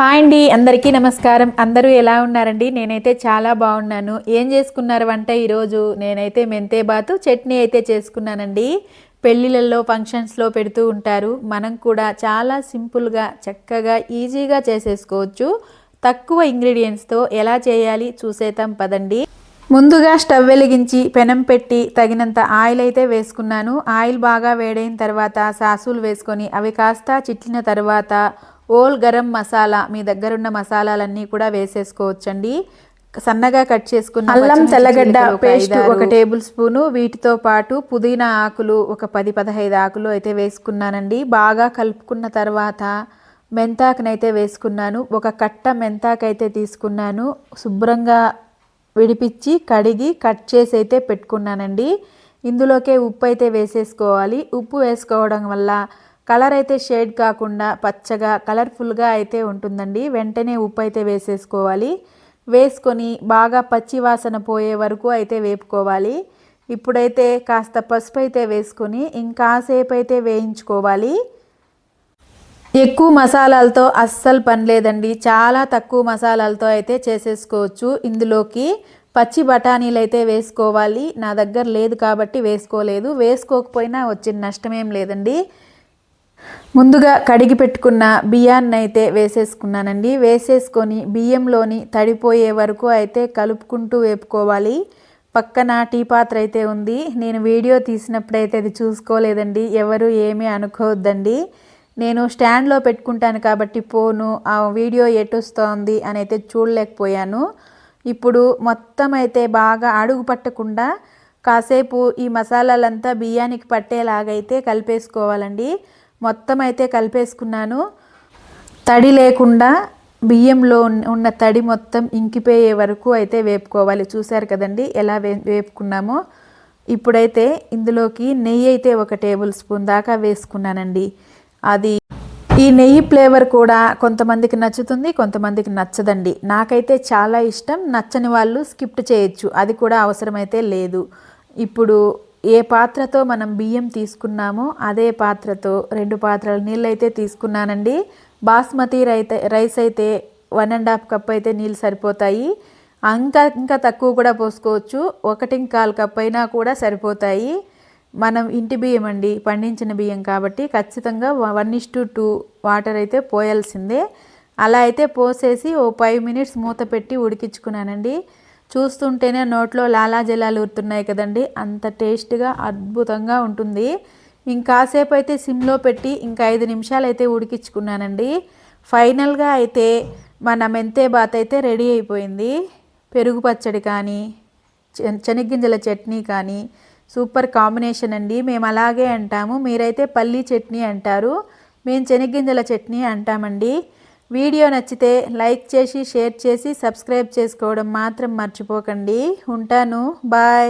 Hi అండి అందరికీ నమస్కారం. అందరూ ఎలా ఉన్నారండి? నేనైతే చాలా బాగున్నాను. ఏం చేసుకున్నారు వంట ఈరోజు? నేనైతే మెంతే బాతు చట్నీ అయితే చేసుకున్నానండి. పెళ్ళిళ్ళల్లో ఫంక్షన్స్లో పెడుతూ ఉంటారు. మనం కూడా చాలా సింపుల్గా చక్కగా ఈజీగా చేసేసుకోవచ్చు. తక్కువ ఇంగ్రీడియంట్స్తో ఎలా చేయాలి చూసేద్దాం పదండి. ముందుగా స్టవ్ వెలిగించి పెనం పెట్టి తగినంత ఆయిల్ అయితే వేసుకున్నాను. ఆయిల్ బాగా వేడైన తర్వాత సాసులు వేసుకొని అవి కాస్త చిట్లిన తర్వాత ఓల్ గరం మసాలా మీ దగ్గర ఉన్న మసాలాలన్నీ కూడా వేసేసుకోవచ్చండి. సన్నగా కట్ చేసుకున్న అల్లం తెల్లగడ్డ పేస్ట్ ఒక టేబుల్ స్పూను. వీటితో పాటు పుదీనా ఆకులు ఒక పది పదహైదు ఆకులు అయితే వేసుకున్నానండి. బాగా కలుపుకున్న తర్వాత మెంతాకునైతే వేసుకున్నాను. ఒక కట్ట మెంతాకైతే తీసుకున్నాను. శుభ్రంగా విడిపించి కడిగి కట్ చేసి అయితే పెట్టుకున్నానండి. ఇందులోకే ఉప్పు అయితే వేసేసుకోవాలి. ఉప్పు వేసుకోవడం వల్ల కలర్ అయితే షేడ్ కాకుండా పచ్చగా కలర్ఫుల్గా అయితే ఉంటుందండి. వెంటనే ఉప్పు అయితే వేసేసుకోవాలి. వేసుకొని బాగా పచ్చి వాసన పోయే వరకు అయితే వేపుకోవాలి. ఇప్పుడైతే కాస్త పసుపు అయితే వేసుకొని ఇంకాసేపు అయితే వేయించుకోవాలి. ఎక్కువ మసాలాలతో అస్సలు పని లేదండి. చాలా తక్కువ మసాలాలతో అయితే చేసేసుకోవచ్చు. ఇందులోకి పచ్చి బఠానీలు అయితే వేసుకోవాలి. నా దగ్గర లేదు కాబట్టి వేసుకోలేదు. వేసుకోకపోయినా వచ్చిన నష్టమేం లేదండి. ముందుగా కడిగి పెట్టుకున్న బియ్యాన్ని అయితే వేసేసుకున్నానండి. వేసేసుకొని బియ్యంలోని తడిపోయే వరకు అయితే కలుపుకుంటూ వేపుకోవాలి. పక్కన టీ పాత్ర అయితే ఉంది. నేను వీడియో తీసినప్పుడైతే అది చూసుకోలేదండి. ఎవరు ఏమీ అనుకోవద్దండి. నేను స్టాండ్లో పెట్టుకుంటాను కాబట్టి ఫోను ఆ వీడియో ఎటొస్తోంది అని అయితే చూడలేకపోయాను. ఇప్పుడు మొత్తం అయితే బాగా అడుగు పట్టకుండా కాసేపు ఈ మసాలాలంతా బియ్యానికి పట్టేలాగైతే కలిపేసుకోవాలండి. మొత్తం అయితే కలిపేసుకున్నాను. తడి లేకుండా బియ్యంలో ఉన్న తడి మొత్తం ఇంకిపోయే వరకు అయితే వేపుకోవాలి. చూశారు కదండి ఎలా వే వేపుకున్నామో. ఇప్పుడైతే ఇందులోకి నెయ్యి అయితే ఒక టేబుల్ స్పూన్ దాకా వేసుకున్నానండి. అది ఈ నెయ్యి ఫ్లేవర్ కూడా కొంతమందికి నచ్చుతుంది కొంతమందికి నచ్చదండి. నాకైతే చాలా ఇష్టం. నచ్చని వాళ్ళు స్కిప్ట్ చేయొచ్చు. అది కూడా అవసరమైతే లేదు. ఇప్పుడు ఏ పాత్రతో మనం బియ్యం తీసుకున్నామో అదే పాత్రతో రెండు పాత్రలు నీళ్ళు అయితే తీసుకున్నానండి. బాస్మతి రైతే రైస్ అయితే వన్ అండ్ హాఫ్ కప్ అయితే నీళ్ళు సరిపోతాయి. ఇంకా ఇంకా తక్కువ కూడా పోసుకోవచ్చు. ఒకటి కాలు కప్ అయినా కూడా సరిపోతాయి. మనం ఇంటి బియ్యం అండి పండించిన బియ్యం కాబట్టి ఖచ్చితంగా one is to two water అయితే పోయాల్సిందే. అలా అయితే పోసేసి ఓ ఫైవ్ మినిట్స్ మూత పెట్టి ఉడికించుకున్నానండి. చూస్తుంటేనే నోట్లో లాలాజలాలు ఊరుతున్నాయి కదండి. అంత టేస్ట్గా అద్భుతంగా ఉంటుంది. ఇంకాసేపు అయితే సిమ్లో పెట్టి ఇంకా ఐదు నిమిషాలు అయితే ఉడికించుకున్నానండి. ఫైనల్గా అయితే మన మెంతే బాత్ అయితే రెడీ అయిపోయింది. పెరుగు పచ్చడి కానీ శనగ్గింజల చట్నీ కానీ సూపర్ కాంబినేషన్ అండి. మేము అలాగే అంటాము. మీరైతే పల్లీ చట్నీ అంటారు. మేము శనగ్గింజల చట్నీ అంటామండి. వీడియో నచ్చితే లైక్ చేసి షేర్ చేసి సబ్స్క్రైబ్ చేసుకోవడం మాత్రం మర్చిపోకండి. ఉంటాను. బాయ్.